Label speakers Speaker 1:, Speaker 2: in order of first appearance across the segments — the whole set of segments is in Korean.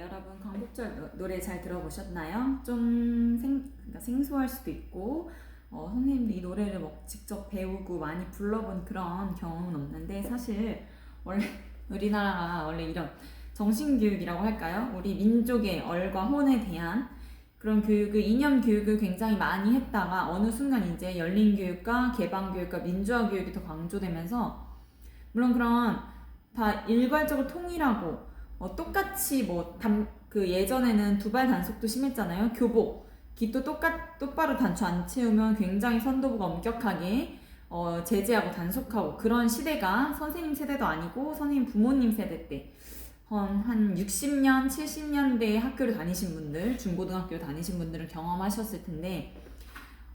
Speaker 1: 네, 여러분 광복절 노- 노래 잘 들어보셨나요? 좀 생, 그러니까 생소할 수도 있고 어, 선생님도 이 노래를 뭐 직접 배우고 많이 불러본 그런 경험은 없는데 사실 원래 우리나라가 원래 이런 정신교육이라고 할까요? 우리 민족의 얼과 혼에 대한 그런 교육을 이념 교육을 굉장히 많이 했다가 어느 순간 이제 열린 교육과 개방 교육과 민주화 교육이 더 강조되면서 물론 그런 다 일괄적으로 통일하고 어, 똑같이 뭐그 예전에는 두발 단속도 심했잖아요. 교복 깃도 똑같 똑바로 단추 안 채우면 굉장히 선도부가 엄격하게 어, 제재하고 단속하고 그런 시대가 선생님 세대도 아니고 선생님 부모님 세대 때 한, 한 60년, 70년대에 학교를 다니신 분들, 중고등학교 다니신 분들은 경험하셨을 텐데,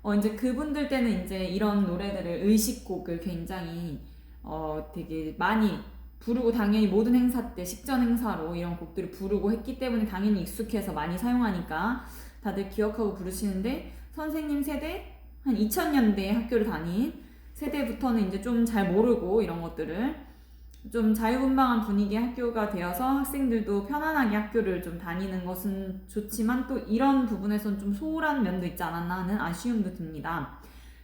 Speaker 1: 어, 이제 그분들 때는 이제 이런 노래들을 의식곡을 굉장히, 어, 되게 많이 부르고 당연히 모든 행사 때 식전 행사로 이런 곡들을 부르고 했기 때문에 당연히 익숙해서 많이 사용하니까 다들 기억하고 부르시는데, 선생님 세대, 한 2000년대에 학교를 다닌 세대부터는 이제 좀 잘 모르고 이런 것들을 좀 자유분방한 분위기의 학교가 되어서 학생들도 편안하게 학교를 좀 다니는 것은 좋지만 또 이런 부분에선 좀 소홀한 면도 있지 않았나 하는 아쉬움도 듭니다.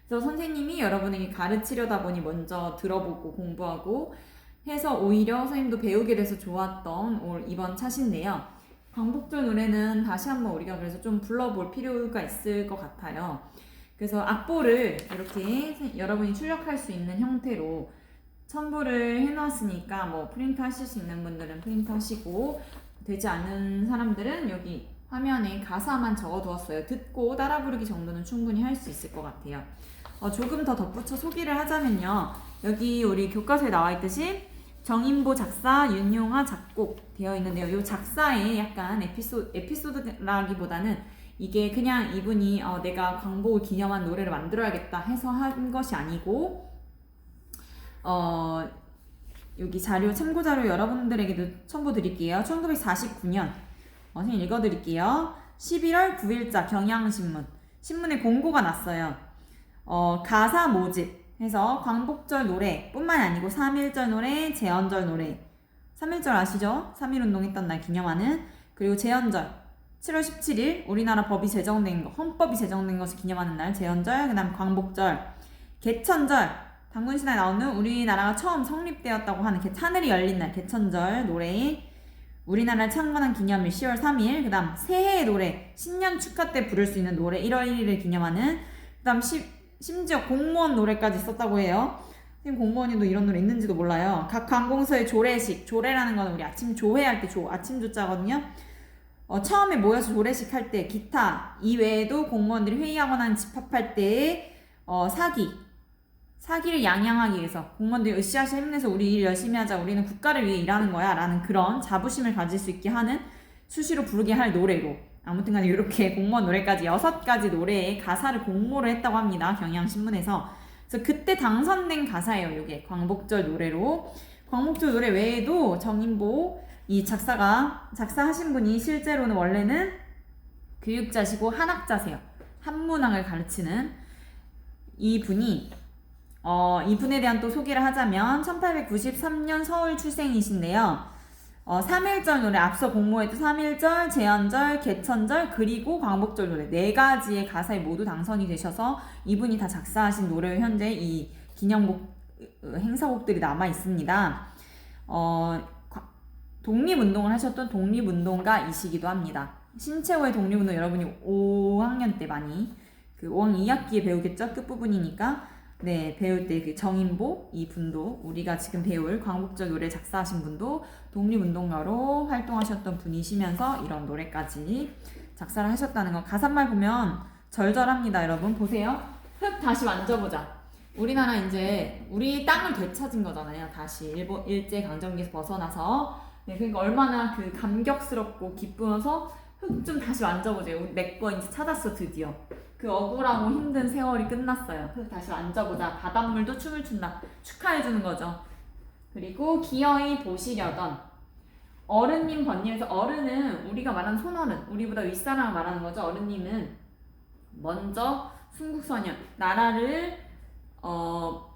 Speaker 1: 그래서 선생님이 여러분에게 가르치려다 보니 먼저 들어보고 공부하고 해서 오히려 선생님도 배우게 돼서 좋았던 올 이번 차신데요. 광복절 노래는 다시 한번 우리가 그래서 좀 불러볼 필요가 있을 것 같아요. 그래서 악보를 이렇게 여러분이 출력할 수 있는 형태로 첨부를 해놨으니까 뭐 프린트 하실 수 있는 분들은 프린트 하시고 되지 않은 사람들은 여기 화면에 가사만 적어두었어요. 듣고 따라 부르기 정도는 충분히 할 수 있을 것 같아요. 어, 조금 더 덧붙여 소개를 하자면요. 여기 우리 교과서에 나와 있듯이 정인보 작사, 윤용아 작곡 되어 있는데요. 이 작사에 약간 에피소, 에피소드라기보다는 이게 그냥 이분이 어, 내가 광복을 기념한 노래를 만들어야겠다 해서 한 것이 아니고 어, 여기 자료 참고 자료 여러분들에게도 첨부 드릴게요. 1949년 어, 선생님 읽어 드릴게요. 11월 9일자 경향신문 신문에 공고가 났어요. 어, 가사 모집 해서 광복절 노래 뿐만 아니고 3.1절 노래, 제헌절 노래. 3.1절 아시죠? 3.1운동 했던 날 기념하는 그리고 제헌절. 7월 17일 우리나라 법이 제정된 거, 헌법이 제정된 것을 기념하는 날 제헌절, 그 다음 광복절, 개천절. 당군신화에 나오는 우리나라가 처음 성립되었다고 하는 개, 하늘이 열린 날 개천절 노래. 우리나라를 창건한 기념일 10월 3일 그 다음 새해 노래 신년 축하 때 부를 수 있는 노래 1월 1일을 기념하는 그 다음 시, 심지어 공무원 노래까지 썼다고 해요. 선생님 공무원님도 이런 노래 있는지도 몰라요. 각 관공서의 조례식 조례라는 거는 우리 아침 조회할 때 조, 아침 조자거든요. 어, 처음에 모여서 조례식 할 때 기타 이외에도 공무원들이 회의하거나 집합할 때 어, 사기 사기를 양양하기 위해서 공무원들이 으쌰으쌰 힘내서 우리 일 열심히 하자 우리는 국가를 위해 일하는 거야 라는 그런 자부심을 가질 수 있게 하는 수시로 부르게 할 노래로 아무튼 간에 이렇게 공무원 노래까지 여섯 가지 노래의 가사를 공모를 했다고 합니다 경향신문에서. 그래서 그때 당선된 가사예요 이게. 광복절 노래로. 광복절 노래 외에도 정인보 이 작사가 작사하신 분이 실제로는 원래는 교육자시고 한학자세요. 한문학을 가르치는 이 분이 어, 이분에 대한 또 소개를 하자면 1893년 서울 출생이신데요. 어, 3.1절 노래 앞서 공모했던 3.1절, 제헌절, 개천절 그리고 광복절 노래 네 가지의 가사에 모두 당선이 되셔서 이분이 다 작사하신 노래 현재 이 기념곡 으, 행사곡들이 남아 있습니다. 어, 과- 독립운동을 하셨던 독립운동가이시기도 합니다. 신채호의 독립운동 여러분이 5학년 때 많이 그 5학년 2학기에 배우겠죠? 끝부분이니까 네, 배울 때 그 정인보 이 분도 우리가 지금 배울 광복절 노래 작사하신 분도 독립운동가로 활동하셨던 분이시면서 이런 노래까지 작사를 하셨다는 거 가사말 보면 절절합니다, 여러분. 보세요. 흙 다시 만져보자. 우리나라 이제 우리 땅을 되찾은 거잖아요. 다시 일제 강점기에서 벗어나서 네, 그러니까 얼마나 그 감격스럽고 기쁘어서 흙 좀 다시 만져보자. 내거 이제 찾았어 드디어. 그 억울하고 힘든 세월이 끝났어요. 다시 만져보자. 바닷물도 춤을 춘다. 축하해주는 거죠. 그리고 기어이 보시려던 어른님 번님에서 어른은 우리가 말하는 손어른, 우리보다 윗사람을 말하는 거죠. 어른님은 먼저 순국선열, 나라를 어,